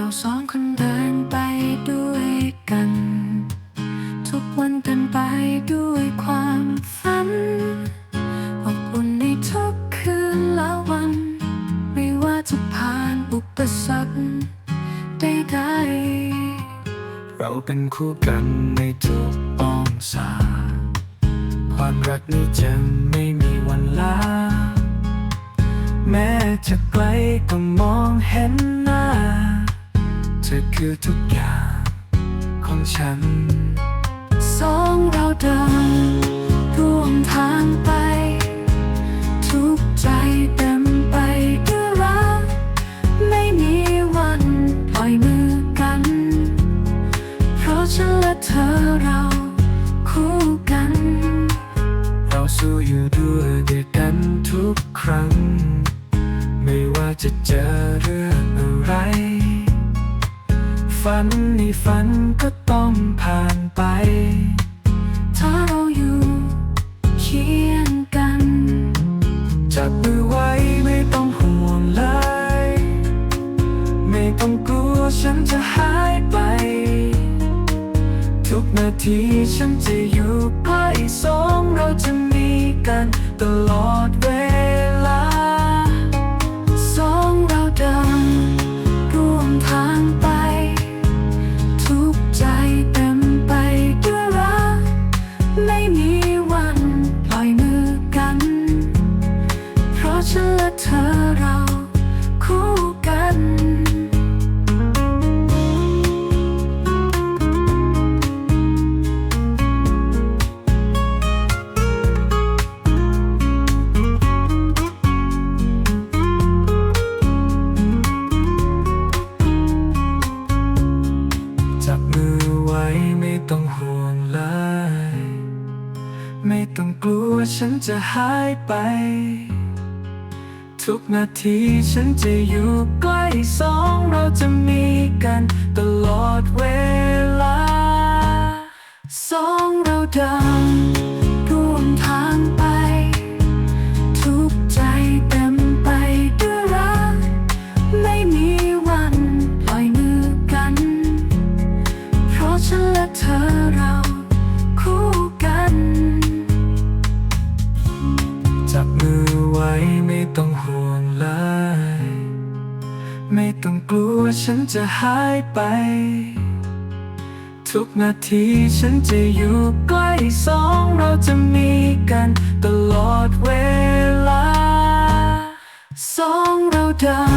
เราสองคนเดินไปด้วยกัน ทุกวันเดินไปด้วยความฝันอบอุ่นในทุกคืนและวัน ไม่ว่าจะผ่านอุปสรรคใดๆเราเป็นคู่กันในทุกองศา ความรักนี้จะไม่มีวันลา แม้จะไกลก็มองเห็นหน้า ธอคือทุกอย่างของฉัน สองเราเดินร่วมทางไป ทุกใจเต็มไปด้วยรัก ไม่มีวันปล่อยมือกัน เพราะฉันและเธอเราคู่กัน เราสู้อยู่ด้วยด้วยกันทุกครั้ง ไม่ว่าจะเจอ นในฝันก็ต้องผ่านไป ถ้าเราอยู่เคียงกัน จับมือไว้ไม่ต้องห่วงเลย ไม่ต้องกลัวฉันจะหายไป ทุกนาทีฉันจะอยู่ใกล้สองเราจะมีกันตลอดเวล เธอเราคู่กัน จับมือไว้ไม่ต้องห่วงเลย ไม่ต้องกลัวฉันจะหายไป ทุกนาทีฉันจะอยู่ใกล้สองเราจะมีกันตลอดเวลา สองเราดัง ต้องห่วงเลย ไม่ต้องกลัวฉันจะหายไป ทุกนาทีฉันจะอยู่ใกล้สองเราจะมีกันตลอดเวลา สองเราเดิน